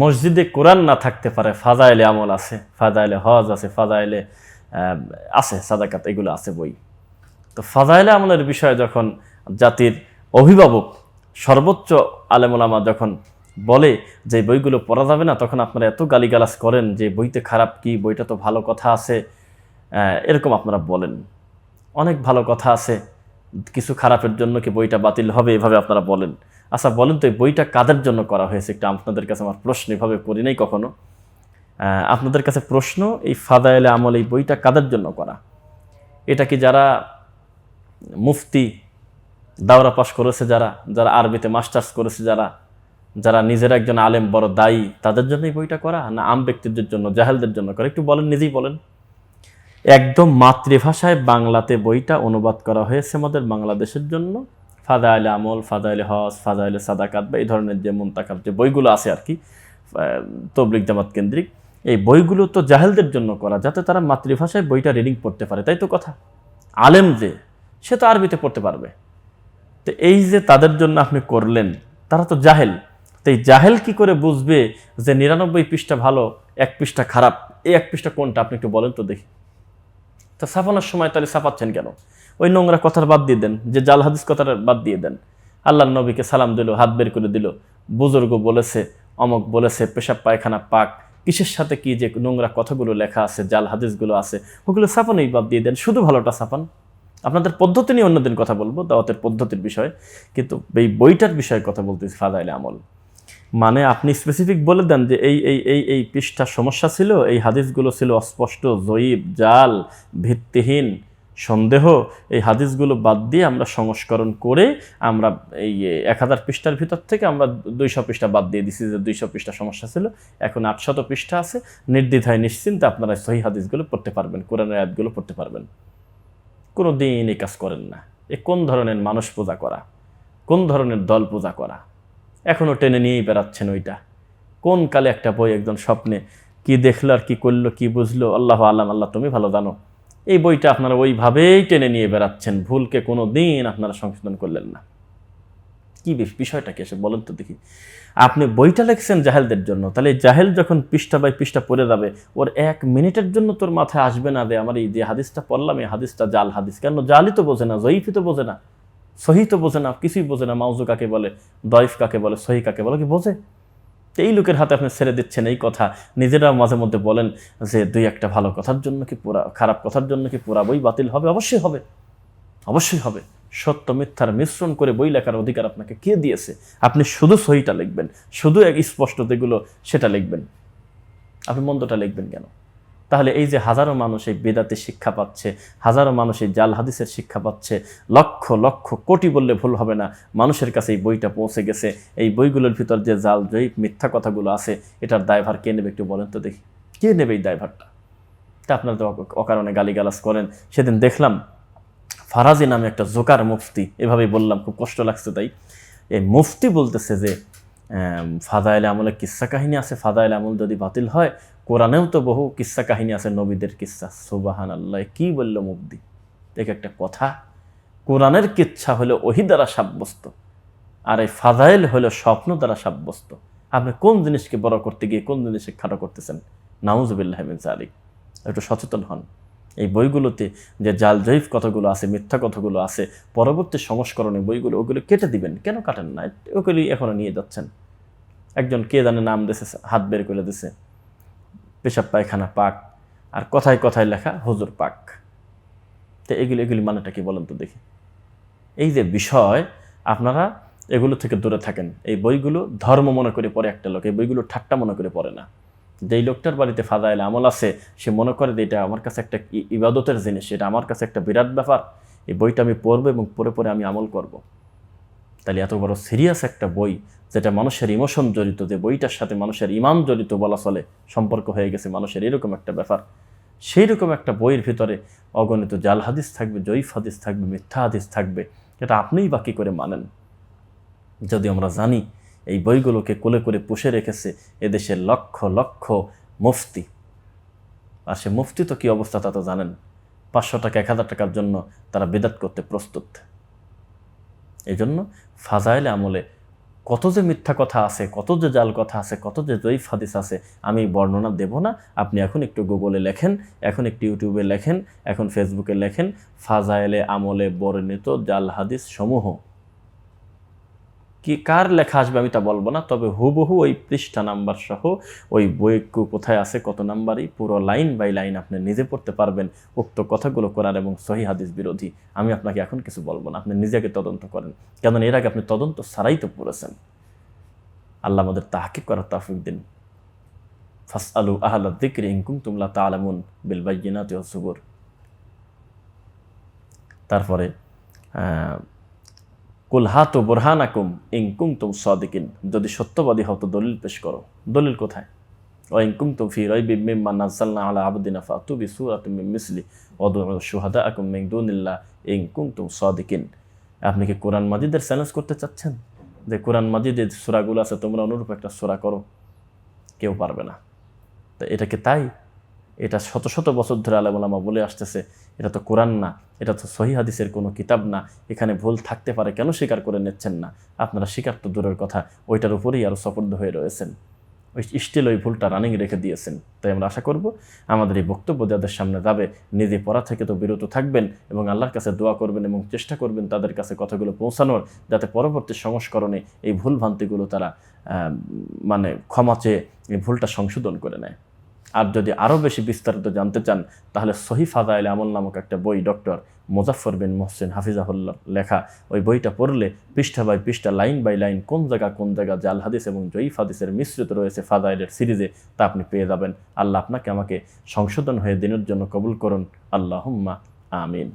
মসজিদে কোরআন না থাকতে পারে, ফাজাইলে আমল আছে, ফাজাইলে হজ আছে, ফাজাইলে আছে, সাদাকাত, এগুলো আছে বই। তো ফাজাইলে আমলের বিষয়ে যখন জাতির অভিভাবক, সর্বোচ্চ আলেমুলামা যখন বলে যে বইগুলো পড়া যাবে না, তখন আপনারা এত গালিগালাজ করেন যে বইতে খারাপ কি, বইটা তো ভালো কথা আছে এরকম আপনারা বলেন। অনেক ভালো কথা আছে কিছু খারাপের জন্য কি বইটা বাতিল হবে? এভাবে আপনারা বলেন। আচ্ছা বলেন তো এই বইটা কাদের জন্য করা হয়েছে? একটু আপনাদের কাছে আমার প্রশ্ন এভাবে করি নাই কখনো। আপনাদের কাছে প্রশ্ন, এই ফাদায়েলে আমল এই বইটা কাদের জন্য করা? এটা কি যারা মুফতি দাওরা পাশ করেছে যারা যারা আরবিতে মাস্টার্স করেছে যারা যারা নিজের একজন আলেম বড় দায়ী, তাদের জন্য এই বইটা করা? না আম ব্যক্তিদের জন্য, জাহেলদের জন্য করা? একটু বলেন, নিজেই বলেন। একদম মাতৃভাষায় বাংলাতে বইটা অনুবাদ করা হয়েছে আমাদের বাংলাদেশের জন্য। ফাদা আলে আমল ফাদা আলে হজ ফাদা আলে সাদাকাত বা এই ধরনের যে মুন্তাকাব যে বইগুলো আছে আর কি তবলিক জামাত কেন্দ্রিক, এই বইগুলো তো জাহেলদের জন্য করা, যাতে তারা মাতৃভাষায় বইটা রিডিং পড়তে পারে, তাই তো কথা? আলেম যে, সে তো আরবিতে পড়তে পারবে। তো এই যে তাদের জন্য আপনি করলেন, তারা তো জাহেল। তো এই জাহেল কি করে বুঝবে যে নিরানব্বই পৃষ্ঠা ভালো, এক পৃষ্ঠা খারাপ, এই এক পৃষ্ঠা কোনটা, আপনি একটু বলেন তো দেখি। তা ছাপানোর সময় তাহলে ছাপাচ্ছেন কেন? ওই নোংরা কথার বাদ দিয়ে দেন, যে জাল হাদিস কথার বাদ দিয়ে দেন। আল্লাহ নবীকে সালাম দিল, হাত বের করে দিল। বুজুর্গ বলেছে, অমক বলেছে, পেশাব পায়খানা পাক। কিসের সাথে কি যে নোংরা কথাগুলো লেখা আছে, জাল হাদিসগুলো আছে, ওগুলো ছাপানোই বাদ দিয়ে দেন। শুধু ভালোটা ছাপান আপনাদের পদ্ধতি নিয়ে অন্যদিন কথা বলব, দাওয়াতের পদ্ধতির বিষয়ে। কিন্তু এই বইটার বিষয়ে কথা বলতেছি ফাদাইলে আমল। মানে আপনি স্পেসিফিক বলে দেন যে এই এই এই এই পৃষ্ঠার সমস্যা ছিল, এই হাদিসগুলো ছিল অস্পষ্ট, জয়ীব, জাল, ভিত্তিহীন, সন্দেহ। এই হাদিসগুলো বাদ দিয়ে আমরা সংস্করণ করে আমরা এই এক হাজার পৃষ্ঠার ভিতর থেকে আমরা দুইশো পৃষ্ঠা বাদ দিয়ে দিছি যে দুইশো পৃষ্ঠা সমস্যা ছিল। এখন আটশত পৃষ্ঠা আছে। নির্দ্বিধায়, নিশ্চিন্তে আপনারা সহি হাদিসগুলো পড়তে পারবেন কোরআনের আয়াতগুলো পড়তে পারবেন। কোনো দিন এই কাজ করেন না। এ কোন ধরনের মানুষ পূজা করা? কোন ধরনের দল পূজা করা? এখনও টেনে নিয়েই বেড়াচ্ছেন ওইটা। কোন কালে একটা বই একজন স্বপ্নে কি দেখল আর কী করল, কি বুঝলো, আল্লাহ আল্লাহ আল্লাহ তুমি ভালো জানো। এই বইটা আপনারা ওইভাবেই টেনে নিয়ে বেড়াচ্ছেন, ভুলকে কোনো দিন আপনারা সংশোধন করলেন না। কি বিষ- বিষয়টা কি এসে বলেন তো দেখি। আপনি বইটা লিখছেন জাহেলদের জন্য, তাহলে জাহেল যখন পৃষ্ঠা বাই পৃষ্ঠা পড়ে যাবে, ওর এক মিনিটের জন্য তোর মাথায় আসবে না দে আমার এই যে হাদিসটা পড়লাম, এই হাদিসটা জাল হাদিস। কেন? জালই তো বোঝে না জয়ীফি তো বোঝে না। সহি তো বোঝে না, কিছুই বোঝে না, মাউজু কাকে বলে, দয়ফ কাকে বলে, সহি কাকে বলে, কি বোঝে? এই লোকের হাতে আপনি ছেড়ে দিচ্ছেন এই কথা। নিজেরাও মাঝে মধ্যে বলেন যে, দুই একটা ভালো কথার জন্য কি পুরা, খারাপ কথার জন্য কি পুরা বই বাতিল হবে? অবশ্যই হবে। অবশ্যই হবে। সত্য, মিথ্যার মিশ্রণ করে বই লেখার অধিকার আপনাকে কে দিয়েছে? আপনি শুধু সহিটা লিখবেন, শুধু এক স্পষ্ট যেগুলো সেটা লিখবেন। আপনি মন্দটা লিখবেন কেন? তাহলে এই যে হাজারো মানুষ এই বেদাতে শিক্ষা পাচ্ছে, হাজারো মানুষ এই জাল হাদিসের শিক্ষা পাচ্ছে, লক্ষ লক্ষ কোটি বললে ভুল হবে না। মানুষের কাছে এই বইটা পৌঁছে গেছে। এই বইগুলোর ভিতর যে জাল জয়ী মিথ্যা কথাগুলো আছে, এটার দায়ভার কে নেবে একটু বলেন তো দেখি। কে নেবে এই দায়ভারটা? তা আপনারা তো অকারণে গালিগালাজ করেন। সেদিন দেখলাম ফারাজি নামে একটা জোকার মুফতি, এভাবেই বললাম, খুব কষ্ট লাগছে তাই। এই মুফতি বলতেছে যে ফাদাইলে আমলে কিস্সা কাহিনী আছে? ফাদাইলে আমল যদি বাতিল হয় কোরআনেও তো বহু কিস্সা কাহিনী আছে, নবীদের কিস্সা সুবাহান আল্লাহ কি বলল মুফতি? দেখ একটা কথা, কোরআনের কিচ্ছা হলো ওহি দ্বারা সাব্যস্ত, আর এই ফাদাইল হলো স্বপ্ন দ্বারা সাব্যস্ত। আপনি কোন জিনিসকে বড় করতে গিয়ে কোন জিনিসকে খাটো করতেছেন? নাউজুবিল্লাহমিন আলী একটু সচেতন হন। এই বইগুলোতে যে জাল জয়ীফ কথাগুলো আছে, মিথ্যা কথাগুলো আছে, পরবর্তী সংস্করণে বইগুলো, ওগুলো কেটে দিবেন। কেন কাটেন না? ওগুলি এখনও নিয়ে যাচ্ছেন। একজন কে জানে নাম দিছে হাত বের করে দিছে পেশাব পায়খানা পাক আর কথায় কথায় লেখা হুজুর পাক। তো এগুলি এগুলি মানেটা কি বলেন তো দেখি। এই যে বিষয়, আপনারা এগুলো থেকে দূরে থাকেন। এই বইগুলো ধর্ম মনে করে পড়ে একটা লোক, এই বইগুলো ঠাট্টা মনে করে পড়ে না। যেই লোকটার বাড়িতে ফাদাইল আমল আছে, সে মনে করে যে এটা আমার কাছে একটা ইবাদতের জিনিস, এটা আমার কাছে একটা বিরাট ব্যাপার, এই বইটা আমি পড়ব এবং পড়ে পড়ে আমি আমল করব। তাহলে এত বড় সিরিয়াস একটা বই যেটা মানুষের ইমোশন জড়িত, যে বইটার সাথে মানুষের ইমান জড়িত বলা চলে, সম্পর্ক হয়ে গেছে মানুষের, এরকম একটা ব্যাপার। সেই রকম একটা বইয়ের ভিতরে অগণিত জাল হাদিস থাকবে, জয়ীফ হাদিস থাকবে, মিথ্যা হাদিস থাকবে, এটা আপনিই বাকি করে মানেন? যদি আমরা জানি এই বইগুলোকে কোলে করে পুষে রেখেছে এদেশের লক্ষ লক্ষ মুফতি, আর সে মুফতি তো কী অবস্থা তা তো জানেন। পাঁচশো টাকা, এক হাজার টাকার জন্য তারা বেদাত করতে প্রস্তুত। এই জন্য ফাজাইলে আমলে কত যে মিথ্যা কথা আছে, কত যে জাল কথা আছে, কত যে জয়ীফ হাদিস আছে, আমি বর্ণনা দেব না। আপনি এখন একটু গুগলে লেখেন, এখন একটু ইউটিউবে লেখেন, এখন ফেসবুকে লেখেন, ফাজাইলে আমলে বর্ণিত জাল হাদিস সমূহ। কি, কার লেখা আসবে আমি তা বলব না, তবে হুবহু ওই পৃষ্ঠা নাম্বার সহ ওই বই কোথায় আছে, কত নাম্বারই, পুরো লাইন বাই লাইন আপনি নিজে পড়তে পারবেন উক্ত কথাগুলো করার এবং সহি হাদিস বিরোধী। আমি আপনাকে এখন কিছু বলব না, আপনি নিজেকে তদন্ত করেন। কেন এর আগে আপনি তদন্ত ছাড়াই তো পড়েছেন। আল্লাহ আমাদের তাহাকে করার তাফিক দিন। ফাস আলু আহলা দিক্রি ইনকুম তুমলা বিল বাইনাত সুবুর। তারপরে আহ, কুল হাতু বোরহানাকুম ইনকুম তুম সদিকিন। যদি সত্যবাদী হও তো দলিল পেশ করো। দলিল কোথায়? ও ইনকুম তুম ফি রাইবি মিম্মা নাযালনা আলা আবদিনা ফাতু বি সূরাতিন মিন মিসলি ওয়াদউ শুহাদাআকুম মিন দুনিল্লাহ ইনকুম তুম সদিকিন। আপনি কি কোরআন মাজিদের চ্যালেঞ্জ করতে চাচ্ছেন? যে কোরআন মাজিদের সুরাগুলো আছে তোমরা অনুরূপ একটা সুরা করো। কেউ পারবে না। তো এটা কি তাই? এটা শত শত বছর ধরে আলামা বলে আসতেছে, এটা তো কোরআন না, এটা তো সহি হাদিসের কোনো কিতাব না, এখানে ভুল থাকতে পারে কেন স্বীকার করে নিচ্ছেন না? আপনারা স্বীকার তো দূরের কথা, ওইটার উপরেই আরও সফর্দ হয়ে রয়েছেন। ওই স্টিল ওই ভুলটা রানিং রেখে দিয়েছেন। তাই আমরা আশা করব আমাদের এই বক্তব্য যাদের সামনে যাবে, নিজে পড়া থেকে তো বিরত থাকবেন এবং আল্লাহর কাছে দোয়া করবেন এবং চেষ্টা করবেন তাদের কাছে কথাগুলো পৌঁছানোর, যাতে পরবর্তী সংস্করণে এই ভুল ভ্রান্তিগুলো তারা মানে ক্ষমা চেয়ে এই ভুলটা সংশোধন করে নেয়। আর যদি আরও বেশি বিস্তারিত জানতে চান, তাহলে সহি ফাজাইল আমল নামক একটা বই ডক্টর মুজাফর বিন মোহসেন হাফিজাহুল্লাহ লেখা। ওই বইটা পড়লে পৃষ্ঠা বাই পৃষ্ঠা, লাইন বাই লাইন কোন জায়গা কোন জায়গা জাল হাদিস এবং জয়ীফ হাদিসের মিশ্রিত রয়েছে ফাজাইলের সিরিজে, তা আপনি পেয়ে যাবেন। আল্লাহ আপনাকে আমাকে সংশোধন হয়ে দিনের জন্য কবুল করুন। আল্লাহম্মা আমিন।